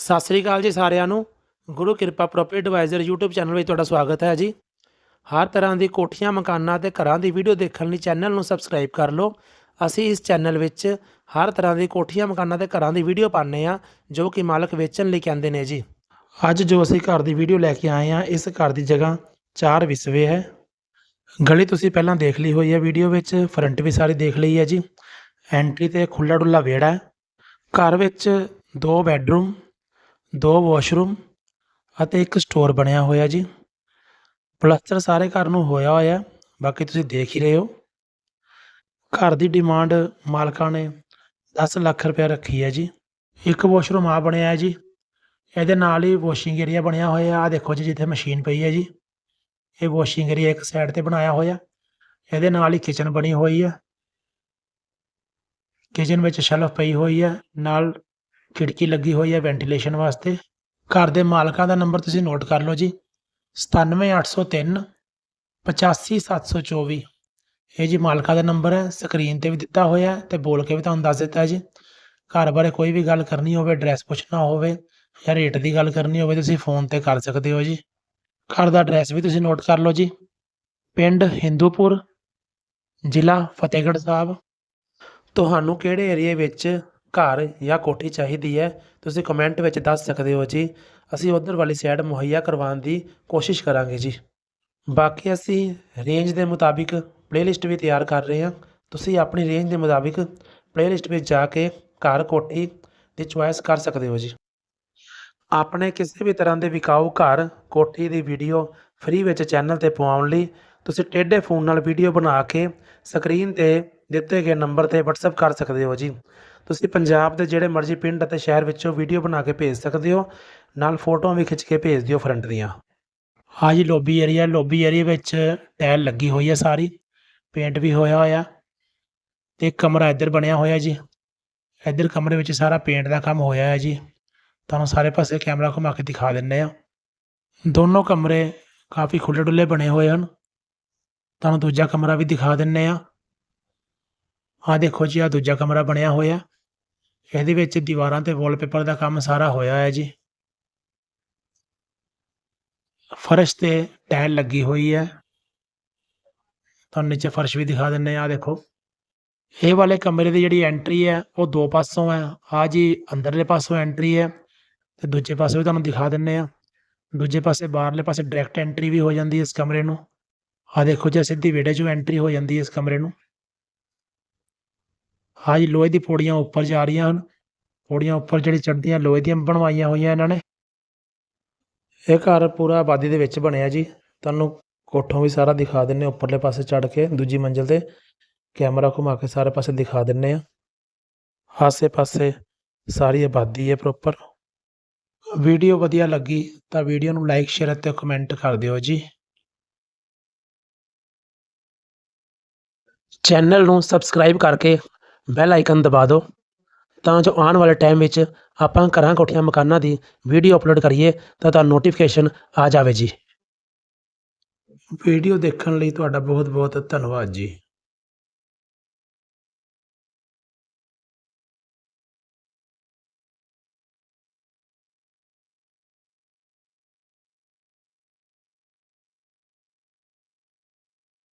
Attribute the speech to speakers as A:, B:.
A: ਸਤਿ ਸ੍ਰੀ ਅਕਾਲ ਜੀ ਸਾਰਿਆਂ ਨੂੰ। ਗੁਰੂ ਕਿਰਪਾ ਪ੍ਰੋਪਰਟੀ ਐਡਵਾਈਜ਼ਰ YouTube ਚੈਨਲ ਵਿੱਚ ਤੁਹਾਡਾ ਸਵਾਗਤ ਹੈ ਜੀ। ਹਰ ਤਰ੍ਹਾਂ ਦੀ ਕੋਠੀਆਂ, ਮਕਾਨਾਂ ਤੇ ਘਰਾਂ ਦੀ ਵੀਡੀਓ ਦੇਖਣ ਲਈ ਚੈਨਲ ਨੂੰ ਸਬਸਕ੍ਰਾਈਬ ਕਰ ਲਓ। ਅਸੀਂ ਇਸ ਚੈਨਲ ਵਿੱਚ ਹਰ ਤਰ੍ਹਾਂ ਦੀ ਕੋਠੀਆਂ, ਮਕਾਨਾਂ ਤੇ ਘਰਾਂ ਦੀ ਵੀਡੀਓ ਪਾਉਂਦੇ ਆ ਜੋ ਕਿ ਮਾਲਕ ਵੇਚਣ ਲਈ ਕਹਿੰਦੇ ਨੇ ਜੀ। ਅੱਜ ਜੋ ਅਸੀਂ ਘਰ ਦੀ ਵੀਡੀਓ ਲੈ ਕੇ ਆਏ ਆ ਇਸ ਘਰ ਦੀ ਜਗ੍ਹਾ ਚਾਰ ਵਿਸਵੇ ਹੈ। ਗਲੀ ਤੁਸੀਂ ਪਹਿਲਾਂ ਦੇਖ ਲਈ ਹੋਈ ਹੈ ਵੀਡੀਓ ਵਿੱਚ, ਫਰੰਟ ਵੀ ਸਾਰੀ ਦੇਖ ਲਈ ਹੈ ਜੀ। ਐਂਟਰੀ ਤੇ ਖੁੱਲਾ ਡੁੱਲਾ ਵਿਹੜਾ ਹੈ। ਘਰ ਵਿੱਚ ਦੋ ਬੈੱਡਰੂਮ ਦੋ ਵਾਸ਼ਰੂਮ ਅਤੇ ਇੱਕ ਸਟੋਰ ਬਣਿਆ ਹੋਇਆ ਜੀ। ਪਲਸਤਰ ਸਾਰੇ ਘਰ ਨੂੰ ਹੋਇਆ ਹੋਇਆ ਬਾਕੀ ਤੁਸੀਂ ਦੇਖ ਹੀ ਰਹੇ ਹੋ। ਘਰ ਦੀ ਡਿਮਾਂਡ ਮਾਲਕਾਂ ਨੇ 10 ਲੱਖ ਰੁਪਏ ਰੱਖੀ ਹੈ ਜੀ। ਇੱਕ ਵਾਸ਼ਰੂਮ ਆ ਬਣਿਆ ਹੈ ਜੀ, ਇਹਦੇ ਨਾਲ ਹੀ ਵਾਸ਼ਿੰਗ ਏਰੀਆ ਬਣਿਆ ਹੋਇਆ ਆ ਦੇਖੋ ਜੀ, ਜਿੱਥੇ ਮਸ਼ੀਨ ਪਈ ਹੈ ਜੀ। ਇਹ ਵਾਸ਼ਿੰਗ ਏਰੀਆ ਇੱਕ ਸਾਈਡ ਤੇ ਬਣਾਇਆ ਹੋਇਆ। ਇਹਦੇ ਨਾਲ ਹੀ ਕਿਚਨ ਬਣੀ ਹੋਈ ਹੈ। ਕਿਚਨ ਵਿੱਚ ਸ਼ੈਲਫ ਪਈ ਹੋਈ ਹੈ। ਨਾਲ ਖਿੜਕੀ ਲੱਗੀ ਹੋਈ ਹੈ ਵੈਂਟੀਲੇਸ਼ਨ ਵਾਸਤੇ। ਘਰ ਦੇ ਮਾਲਕਾਂ ਦਾ ਨੰਬਰ ਤੁਸੀਂ ਨੋਟ ਕਰ ਲਓ ਜੀ। 97803 85724 ਇਹ ਜੀ ਮਾਲਕਾਂ ਦਾ ਨੰਬਰ ਹੈ, ਸਕਰੀਨ ਤੇ ਵੀ ਦਿੱਤਾ ਹੋਇਆ ਹੈ ਤੇ ਬੋਲ ਕੇ ਵੀ ਤੁਹਾਨੂੰ ਦੱਸ ਦਿੱਤਾ ਜੀ। ਘਰ ਬਾਰੇ ਕੋਈ ਵੀ ਗੱਲ ਕਰਨੀ ਹੋਵੇ ਐਡਰੈਸ ਪੁੱਛਣਾ ਹੋਵੇ ਜਾਂ ਰੇਟ ਦੀ ਗੱਲ ਕਰਨੀ ਹੋਵੇ, ਤੁਸੀਂ ਫੋਨ ਤੇ ਕਰ ਸਕਦੇ ਹੋ ਜੀ। ਘਰ ਦਾ ਐਡਰੈਸ ਵੀ ਤੁਸੀਂ ਨੋਟ ਕਰ ਲਓ ਜੀ। ਪਿੰਡ ਹਿੰਦੂਪੁਰ, ਜ਼ਿਲ੍ਹਾ ਫਤਿਹਗੜ੍ਹ ਸਾਹਿਬ। ਤੁਹਾਨੂੰ ਕਿਹੜੇ ਏਰੀਏ ਵਿੱਚ ਘਰ ਜਾਂ ਕੋਠੀ ਚਾਹੀਦੀ ਹੈ, ਤੁਸੀਂ ਕਮੈਂਟ ਵਿੱਚ ਦੱਸ ਸਕਦੇ ਹੋ ਜੀ। ਅਸੀਂ ਉਧਰ ਵਾਲੀ ਸਾਈਡ ਮੁਹੱਈਆ ਕਰਵਾਉਣ ਦੀ ਕੋਸ਼ਿਸ਼ ਕਰਾਂਗੇ ਜੀ। ਬਾਕੀ ਅਸੀਂ ਰੇਂਜ ਦੇ ਮੁਤਾਬਿਕ ਪਲੇਲਿਸਟ ਵੀ ਤਿਆਰ ਕਰ ਰਹੇ ਹਾਂ। ਤੁਸੀਂ ਆਪਣੀ ਰੇਂਜ ਦੇ ਮੁਤਾਬਿਕ ਪਲੇਲਿਸਟ ਵਿੱਚ ਜਾ ਕੇ ਘਰ ਕੋਠੀ ਦੀ ਚੁਆਇਸ ਕਰ ਸਕਦੇ ਹੋ ਜੀ। ਆਪਣੇ ਕਿਸੇ ਵੀ ਤਰ੍ਹਾਂ ਦੇ ਵਿਕਾਊ ਘਰ, ਕੋਠੀ ਦੀ ਵੀਡੀਓ ਫ੍ਰੀ ਵਿੱਚ ਚੈਨਲ ਤੇ ਪਵਾਉਣ ਲਈ ਤੁਸੀਂ ਟੇਢੇ ਫੋਨ ਨਾਲ ਵੀਡੀਓ ਬਣਾ ਕੇ ਸਕਰੀਨ ਤੇ ਦਿੱਤੇ ਗਏ ਨੰਬਰ ਤੇ WhatsApp ਕਰ ਸਕਦੇ ਹੋ ਜੀ। ਤੁਸੀਂ ਪੰਜਾਬ ਦੇ ਜਿਹੜੇ ਮਰਜ਼ੀ ਪਿੰਡ ਅਤੇ ਸ਼ਹਿਰ ਵਿੱਚੋਂ ਵੀਡੀਓ ਬਣਾ ਕੇ ਭੇਜ ਸਕਦੇ ਹੋ, ਨਾਲ ਫੋਟੋਆਂ ਵੀ ਖਿੱਚ ਕੇ ਭੇਜ ਦਿਓ ਫਰੰਟ ਦੀਆਂ। ਹਾਂ ਜੀ ਲੋਬੀ ਏਰੀਆ ਲੋਬੀ ਏਰੀਆ ਵਿੱਚ ਟਾਇਲ ਲੱਗੀ ਹੋਈ ਹੈ ਸਾਰੀ ਪੇਂਟ ਵੀ ਹੋਇਆ ਹੋਇਆ ਤੇ ਕਮਰਾ ਇੱਧਰ ਬਣਿਆ ਹੋਇਆ ਜੀ। ਇੱਧਰ ਕਮਰੇ ਵਿੱਚ ਸਾਰਾ ਪੇਂਟ ਦਾ ਕੰਮ ਹੋਇਆ ਹੈ ਜੀ। ਤੁਹਾਨੂੰ ਸਾਰੇ ਪਾਸੇ ਕੈਮਰਾ ਘੁਮਾ ਕੇ ਦਿਖਾ ਦਿੰਨੇ ਆ ਦੋਨੋਂ ਕਮਰੇ ਕਾਫੀ ਖੁੱਲੇ ਡੁੱਲੇ ਬਣੇ ਹੋਏ ਹਨ। ਤੁਹਾਨੂੰ ਦੂਜਾ ਕਮਰਾ ਵੀ ਦਿਖਾ ਦਿੰਨੇ ਆ। ਆ ਦੇਖੋ ਜੀ ਆ ਦੂਜਾ ਕਮਰਾ ਬਣਿਆ ਹੋਇਆ। ਇਹਦੇ ਵਿੱਚ ਦੀਵਾਰਾਂ ਤੇ ਵਾਲਪੇਪਰ ਦਾ ਕੰਮ ਸਾਰਾ ਹੋਇਆ ਹੈ ਜੀ। ਫਰਸ਼ ਤੇ ਟਾਇਲ ਲੱਗੀ ਹੋਈ ਹੈ। ਤੁਹਾਨੂੰ ਨੀਚੇ ਫਰਸ਼ ਵੀ ਦਿਖਾ ਦਿੰਨੇ ਆ ਦੇਖੋ। ਇਹ ਵਾਲੇ ਕਮਰੇ ਦੀ ਜਿਹੜੀ ਐਂਟਰੀ ਹੈ, ਉਹ ਦੋ ਪਾਸੋਂ ਹੈ। ਆ ਜੀ ਅੰਦਰਲੇ ਪਾਸੋਂ ਐਂਟਰੀ ਹੈ ਤੇ ਦੂਜੇ ਪਾਸੇ ਵੀ ਤੁਹਾਨੂੰ ਦਿਖਾ ਦਿੰਨੇ ਆ। ਦੂਜੇ ਪਾਸੇ ਬਾਹਰਲੇ ਪਾਸੇ ਡਾਇਰੈਕਟ ਐਂਟਰੀ ਵੀ ਹੋ ਜਾਂਦੀ ਹੈ ਇਸ ਕਮਰੇ ਨੂੰ। ਆ ਦੇਖੋ ਜੀ ਸਿੱਧੀ ਵਿਹੜੇ 'ਚੋਂ ਐਂਟਰੀ ਹੋ ਜਾਂਦੀ ਹੈ ਇਸ ਕਮਰੇ ਨੂੰ। ਹਾਂ ਜੀ ਲੋਹੇ ਦੀ ਪੌੜੀਆਂ ਉੱਪਰ ਜਾ ਰਹੀਆਂ ਹਨ। ਪੌੜੀਆਂ ਉੱਪਰ ਜਿਹੜੀ ਚੜ੍ਹਦੀਆਂ, ਲੋਹੇ ਦੀਆਂ ਬਣਵਾਈਆਂ ਹੋਈਆਂ ਇਹਨਾਂ ਨੇ। ਇਹ ਘਰ ਪੂਰਾ ਆਬਾਦੀ ਦੇ ਵਿੱਚ ਬਣਿਆ ਜੀ। ਤੁਹਾਨੂੰ ਕੋਠੋਂ ਵੀ ਸਾਰਾ ਦਿਖਾ ਦਿੰਨੇ ਉੱਪਰਲੇ ਪਾਸੇ ਚੜ੍ਹ ਕੇ, ਦੂਜੀ ਮੰਜ਼ਿਲ ਤੇ। ਕੈਮਰਾ ਘੁਮਾ ਕੇ ਸਾਰੇ ਪਾਸੇ ਦਿਖਾ ਦਿੰਨੇ ਆ ਆਸੇ ਪਾਸੇ ਸਾਰੀ ਆਬਾਦੀ ਹੈ ਪ੍ਰੋਪਰ ਵੀਡੀਓ ਵਧੀਆ ਲੱਗੀ ਤਾਂ ਵੀਡੀਓ ਨੂੰ ਲਾਈਕ ਸ਼ੇਅਰ ਅਤੇ ਕਮੈਂਟ ਕਰ ਦਿਓ ਜੀ। ਚੈਨਲ ਨੂੰ ਸਬਸਕ੍ਰਾਈਬ ਕਰਕੇ ਬੈਲ ਆਈਕਨ ਦਬਾ ਦਿਓ, ਤਾਂ ਜੋ ਆਉਣ ਵਾਲੇ ਟਾਈਮ ਵਿੱਚ ਆਪਾਂ ਘਰਾਂ ਕੋਠੀਆਂ ਮਕਾਨਾਂ ਦੀ ਵੀਡੀਓ ਅਪਲੋਡ ਕਰੀਏ, ਤਾਂ ਤੁਹਾਨੂੰ ਨੋਟੀਫਿਕੇਸ਼ਨ ਆ ਜਾਵੇ ਜੀ। ਵੀਡੀਓ ਦੇਖਣ ਲਈ ਤੁਹਾਡਾ ਬਹੁਤ ਬਹੁਤ ਧੰਨਵਾਦ ਜੀ।